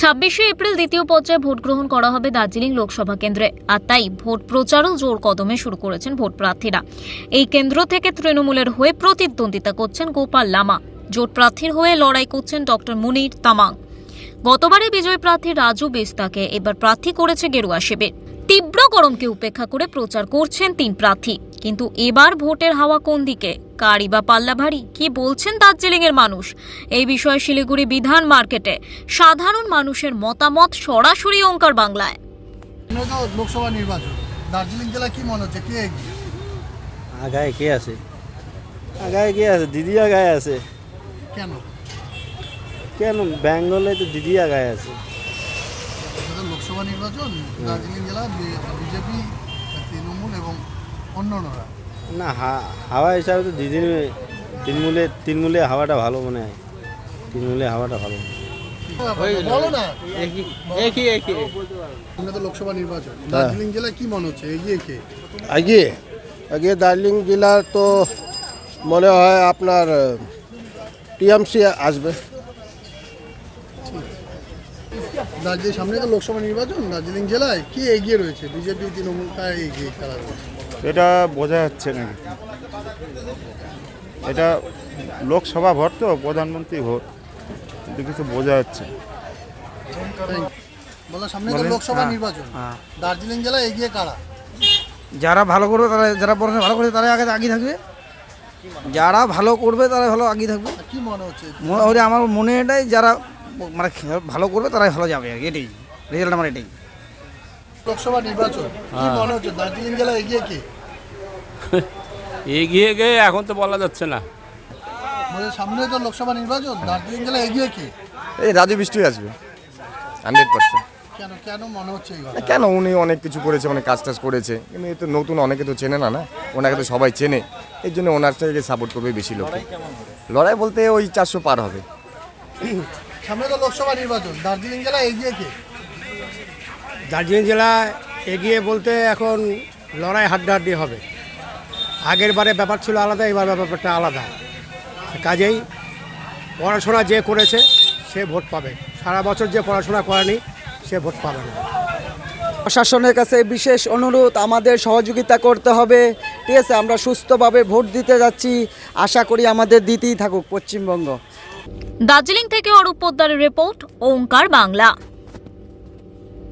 ছাব্বিশে এপ্রিল দ্বিতীয় পর্যায়ে ভোট গ্রহণ করা হবে দার্জিলিং লোকসভা কেন্দ্রে। আর তাই ভোট প্রচারও জোর কদমে শুরু করেছেন ভোট প্রার্থীরা। এই কেন্দ্র থেকে তৃণমূলের হয়ে প্রতিদ্বন্দ্বিতা করছেন গোপাল লামা। জোট প্রার্থীর হয়ে লড়াই করছেন ডক্টর মুনির তামাং। গতবারে বিজয় প্রার্থী রাজু বিস্তাকে এবার প্রার্থী করেছে গেরুয়া শিবির। তীব্র গরমকে উপেক্ষা করে প্রচার করছেন তিন প্রার্থী। কিন্তু এবার ভোটের হাওয়া কোন দিকে? কারি বা পাল্লা ভারী কি বলছেন দার্জিলিং এর মানুষ? এই বিষয়ে শিলিগুড়ি বিধান মার্কেটে সাধারণ মানুষের মতামত সরাসরি ওঙ্কার বাংলায়। লোকসভা নির্বাচন। দার্জিলিং জেলা কি মনে হচ্ছে? কে আগায় কে আছে? আগায় কে আছে? দিদি আগায় আছে। কেন? কেন? বেঙ্গলে তো দিদি আগায় আছে। লোকসভা নির্বাচন দার্জিলিং জেলা বিজেপি তৃণমূল এবং অন্যান্যরা। না হা- হাওয়া হিসাবে তো দিদি তৃণমূলে তৃণমূলে হাওয়াটা ভালো মনে হয়। তৃণমূলে হাওয়াটা ভালো বলো না। একই একই তো লোকসভা নির্বাচন। দার্জিলিং জেলা কি মনে হচ্ছে? এগিয়ে কে? আগে আগে দার্জিলিং জেলার তো মনে হয় আপনার টিএমসি আসবে। দার্জিলিং সামনে তো লোকসভা নির্বাচন দার্জিলিং জেলায় কি এগিয়ে রয়েছে? বিজেপি তৃণমূল কারা এগিয়ে খেলা রয়েছে? এটা বোঝা যাচ্ছে না। এটা লোকসভা ভোট তো প্রধানমন্ত্রী ভোট কিন্তু কিছু বোঝা যাচ্ছে বলো সামনে তো লোকসভা হ্যাঁ, নির্বাচন। হ্যাঁ। দার্জিলিং জেলা এগিয়ে কারা? যারা ভালো করবে তারা যারা পড়াশোনা ভালো করবে তারা আগে আগে থাকবে। যারা ভালো করবে তারা ভালো আগে থাকবে। কি মনে হচ্ছে? আমার মনে এটাই যারা মানে ভালো করবে তারাই ভালো যাবে আর কি, এটাই। রেজাল্ট আমার এটাই। লোকসভা নির্বাচন কি মনে হচ্ছে? দার্জিলিং জেলা এগিয়ে কে? এগিয়ে গিয়ে এখন তো বলা যাচ্ছে না। মানে সামনে তো লোকসভা নির্বাচন দার্জিলিং জেলা এগিয়ে কে? এই রাজু বৃষ্টি আসবে হান্ড্রেড পার্সেন্ট কেন কেন মনে হচ্ছে কেন উনি অনেক কিছু করেছে অনেক কাজ টাজ করেছে কিন্তু এ তো নতুন অনেকে তো চেনে না না? ওনাকে তো সবাই চেনে। এর জন্য ওনার থেকে সাপোর্ট করবে বেশি লোক। লড়াই বলতে ওই চারশো পার হবে। সামনে তো লোকসভা নির্বাচন দার্জিলিং জেলা এগিয়ে কে? দার্জিলিং জেলা এগিয়ে বলতে এখন লড়াই হাড্ডাহাড্ডি হবে। আগের বারে ব্যাপার ছিল আলাদা এবার ব্যাপারটা আলাদা। কাজেই পড়াশোনা যে করেছে সে ভোট পাবে। সারা বছর যে পড়াশোনা করেনি সে ভোট পাবে না। প্রশাসনের কাছে বিশেষ অনুরোধ আমাদের সহযোগিতা করতে হবে। ঠিক আছে আমরা সুস্থভাবে ভোট দিতে যাচ্ছি। আশা করি আমাদের দিতেই থাকুক পশ্চিমবঙ্গ। দার্জিলিং থেকে অরূপ পোদ্দারের রিপোর্ট ওঙ্কার বাংলা।